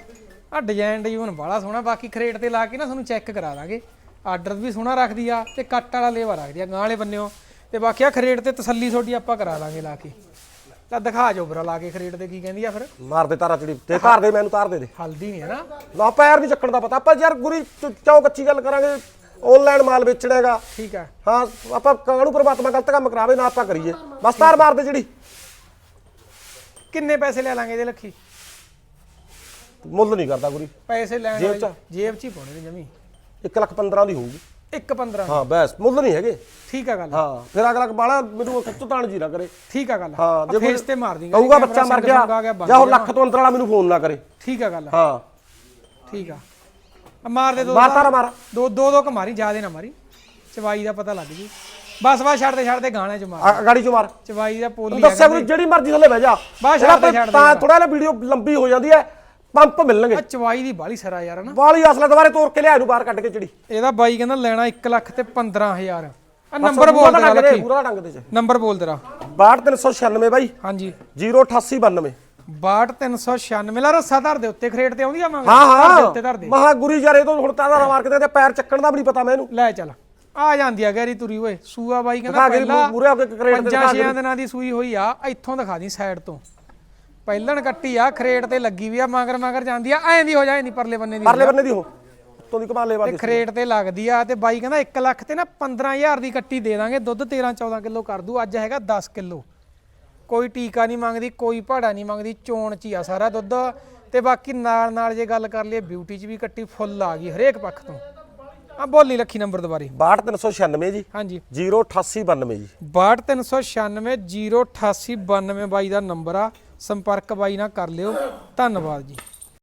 Speaker 1: ਆ ਡਿਜ਼ਾਈਨ ਡਿਜ਼ਾਈਨ ਬੜਾ ਸੋਹਣਾ ਬਾਕੀ ਖਰੇਟ ਤੇ ਲਾ ਕੇ ਨਾ ਤੁਹਾਨੂੰ ਚੈੱਕ ਕਰਾ ਦਾਂਗੇ। ਆਰਡਰ ਵੀ ਸੋਹਣਾ ਰੱਖਦੀ ਆ ਤੇ ਕੱਟ ਵਾਲਾ ਲੇਵਾ ਰੱਖਦੀ ਆ ਗਾਂ ਵਾਲੇ ਬੰਨਿਓ। ਤੇ ਬਾਕੀ ਆ ਖਰੇਟ ਤੇ ਤਸੱਲੀ ਤੁਹਾਡੀ ਆਪਾਂ ਕਰਾ ਦਾਂਗੇ ਲਾ ਕੇ। ਤਾਂ ਦਿਖਾ ਜੋ ਬਰਾ ਲਾ ਕੇ ਖਰੇਟ ਤੇ ਕੀ ਕਹਿੰਦੀ ਆ ਫਿਰ।
Speaker 2: ਮਾਰ ਦੇ ਤਾਰਾ ਚੜੀ ਤੇ ਧਾਰ ਦੇ ਮੈਨੂੰ ਤਾਰ ਦੇ ਦੇ।
Speaker 1: ਹਲਦੀ ਨਹੀਂ ਹੈ ਨਾ।
Speaker 2: ਨਾ ਪੈਰ ਨਹੀਂ ਚੱਕਣ ਦਾ ਪਤਾ। ਆਪਾਂ ਯਾਰ ਗੁਰੀ ਚ- ਚੌ ਕੱਚੀ ਗੱਲ ਕਰਾਂਗੇ ਆਨਲਾਈਨ ਮਾਲ ਵੇਚਣਾ ਹੈਗਾ।
Speaker 1: ਠੀਕ ਆ
Speaker 2: ਹਾਂ ਆਪਾਂ ਕਾਹਨੂੰ ਪ੍ਰਮਾਤਮਾ ਗਲਤ ਕੰਮ ਕਰਾਵੇ ਨਾ ਆਪਾਂ ਕਰੀਏ। ਬਸ ਤਾਰ ਮਾਰ ਦੇ ਜਿਹੜੀ।
Speaker 1: ਕਿੰਨੇ ਪੈਸੇ ਲੈ ਲਾਂਗੇ ਇਹਦੇ ਲੱਖੀ?
Speaker 2: ਮੁੱਲ ਨਹੀਂ ਕਰਦਾ ਗੁਰੀ
Speaker 1: ਪੈਸੇ ਲੈਣ
Speaker 2: ਜੇਬ
Speaker 1: ਵਾਲੇ
Speaker 2: ਚ?
Speaker 1: ਜੇਬ ਚ ਹੀ ਪਾਉਣੇ ਨੇ ਜਮੀ।
Speaker 2: 1 ਲੱਖ 15 ਦੀ ਹੋਊਗੀ।
Speaker 1: 1 15
Speaker 2: ਹਾਂ ਬਸ ਮੁੱਲ ਨਹੀਂ ਹੈਗੇ।
Speaker 1: ਠੀਕ ਆ ਗੱਲ।
Speaker 2: ਹਾਂ ਫਿਰ ਅਗਲਾ ਬਾਲਾ ਮੈਨੂੰ ਖੱਚ ਤਾਣ ਜੀ ਨਾ ਕਰੇ।
Speaker 1: ਠੀਕ ਆ ਗੱਲ।
Speaker 2: ਹਾਂ
Speaker 1: ਆ ਫੇਸ ਤੇ ਮਾਰ ਦੀ
Speaker 2: ਕਹੂਗਾ ਬੱਚਾ ਮਰ ਗਿਆ ਜਾਂ ਉਹ ਲੱਖ ਤੋਂ ਅੰਦਰ ਵਾਲਾ ਮੈਨੂੰ ਫੋਨ ਨਾ ਕਰੇ।
Speaker 1: ਠੀਕ ਆ ਗੱਲ।
Speaker 2: ਹਾਂ।
Speaker 1: ਠੀਕ ਆ। ਮਾਰ ਦੇ ਦੋ
Speaker 2: ਮਾਰ ਤਾਰਾ ਮਾਰ।
Speaker 1: ਦੋ ਦੋ ਦੋ ਕਮਾਰੀ ਜਿਆਦੇ ਨਾ ਮਾਰੀ। ਚਵਾਈ ਦਾ ਪਤਾ ਲੱਗ ਜੀ। ਬਸ ਬਸ ਛੱਡ ਦੇ ਛੱਡ ਦੇ ਗਾਣੇ ਚ ਮਾਰ।
Speaker 2: ਆ- ਗਾੜੀ ਚੋਂ ਮਾਰ।
Speaker 1: ਚਵਾਈ ਦਾ ਪੋਲੀ
Speaker 2: ਦੱਸਿਆ ਗੁਰੂ ਜਿਹੜੀ ਮਰਜ਼ੀ ਥੱਲੇ ਬਹਿ ਜਾ।
Speaker 1: ਬਸ ਛੱਡ ਦੇ, ਛੱਡ ਦੇ
Speaker 2: ਤਾਂ। ਥੋੜਾ ਜਿਹਾ ਵੀਡੀਓ ਲੰਬੀ ਹੋ ਜਾਂਦੀ ਹੈ ਪੰਪ ਮਿਲਣਗੇ।
Speaker 1: ਆ ਚਵਾਈ ਦੀ ਬਾਲੀ ਸਰਾ ਯਾਰ ਨਾ
Speaker 2: ਵਾਲੀ ਅਸਲਾ ਦੁਬਾਰੇ ਤੋੜ ਕੇ ਲਿਆ ਇਹਨੂੰ ਬਾਹਰ ਕੱਢ ਕੇ ਚਿੜੀ।
Speaker 1: ਇਹਦਾ ਬਾਈ ਕਹਿੰਦਾ ਲੈਣਾ 1 ਲੱਖ ਤੇ 15000 ਆ ਨੰਬਰ ਬੋਲ
Speaker 2: ਦੇ
Speaker 1: ਲੱਖੀ।
Speaker 2: ਪੂਰਾ ਡੰਗ ਦੇ ਚ।
Speaker 1: ਨੰਬਰ ਬੋਲ ਤੇਰਾ।
Speaker 2: 62396 ਬਾਈ।
Speaker 1: ਹਾਂਜੀ।
Speaker 2: 08892
Speaker 1: 62396 ਲਾ ਰੱਸਾ ਧਰ ਦੇ ਉੱਤੇ ਖਰੇਟ ਤੇ ਆਉਂਦੀ ਆ ਮੰਗ
Speaker 2: ਹਾਂ
Speaker 1: ਧਰ ਦੇ
Speaker 2: ਹਾਂ
Speaker 1: ਉੱਤੇ ਧਰ ਦੇ।
Speaker 2: ਮਹਾ ਗੁਰੀ ਯਾਰ ਇਹ ਤੋਂ ਹੁਣ ਤਾਂ ਦਾ ਮਾਰ ਕੇ ਤੇ ਪੈਰ ਚੱਕਣ ਦਾ ਵੀ ਨਹੀਂ ਪਤਾ ਮੈਨੂੰ
Speaker 1: ਲੈ ਚੱਲ ਆ ਜਾਂਦੀ ਆ ਗੈਰੀ ਤੁਰੀ ਓਏ। ਸੂਆ ਬਾਈ ਕਹਿੰਦਾ
Speaker 2: ਦਿਖਾ ਕੇ
Speaker 1: ਪਹਿਲਾਂ
Speaker 2: ਮੂਰੇ ਆ ਕੇ ਕਰੇਟ ਤੇ
Speaker 1: ਪੰਜਾਂ ਛੇਆਂ ਦਿਨਾਂ ਦੀ ਸੂਈ ਹੋਈ ਆ ਇੱਥੋਂ ਦਿਖਾ ਦੀ ਸਾਈਡ ਤੋਂ। ਪਹਿਲਣ ਕੱਟੀ ਆ ਖਰੇਟ ਤੇ ਲੱਗੀ ਵੀ ਆ ਮਗਰ ਮਗਰ ਜਾਂਦੀ ਆ ਐਂ ਦੀ ਹੋ ਜਾ ਨਹੀਂ ਪਰਲੇ ਬੰਨੇ ਦੀ
Speaker 2: ਪਰਲੇ ਬੰਨੇ ਦੀ ਹੋ। ਉੱਤੋਂ ਦੀ ਕਮਾਲ ਲੈ
Speaker 1: ਤੇ ਖਰੇਟ ਤੇ ਲੱਗਦੀ ਆ ਤੇ ਬਾਈ ਕਹਿੰਦਾ 1 ਲੱਖ ਤੇ ਨਾ 15000 ਦੀ ਕੱਟੀ ਦੇ ਦਾਂਗੇ ਦੁੱਧ 13 14 ਕਿਲੋ ਕਰ ਦੂ ਅੱਜ ਹੈਗਾ 10 ਕਿਲੋ। ਕੋਈ ਟੀਕਾ ਨਹੀਂ ਮੰਗਦੀ ਕੋਈ ਭਾੜਾ ਨਹੀਂ ਮੰਗਦੀ ਚੋਣ ਚ ਹੀ ਆ ਸਾਰਾ ਦੁੱਧ। ਤੇ ਬਾਕੀ ਨਾਲ ਨਾਲ ਜੇ ਗੱਲ ਕਰ ਲਈਏ ਬਿਊਟੀ ਚ ਵੀ ਕੱਟੀ ਫੁੱਲ ਆ ਗਈ ਹਰੇਕ ਪੱਖ ਤੋਂ। ਆ ਬੋਲੀ ਲੱਖੀ ਨੰਬਰ ਦੁਬਾਰੇ।
Speaker 2: 62396 ਜੀ।
Speaker 1: ਹਾਂਜੀ।
Speaker 2: 08892 ਜੀ।
Speaker 1: 62396 08892 ਬਾਈ ਦਾ ਨੰਬਰ ਆ। ਸੰਪਰਕ ਬਾਈ ਨਾਲ ਕਰ ਲਿਓ। ਧੰਨਵਾਦ ਜੀ।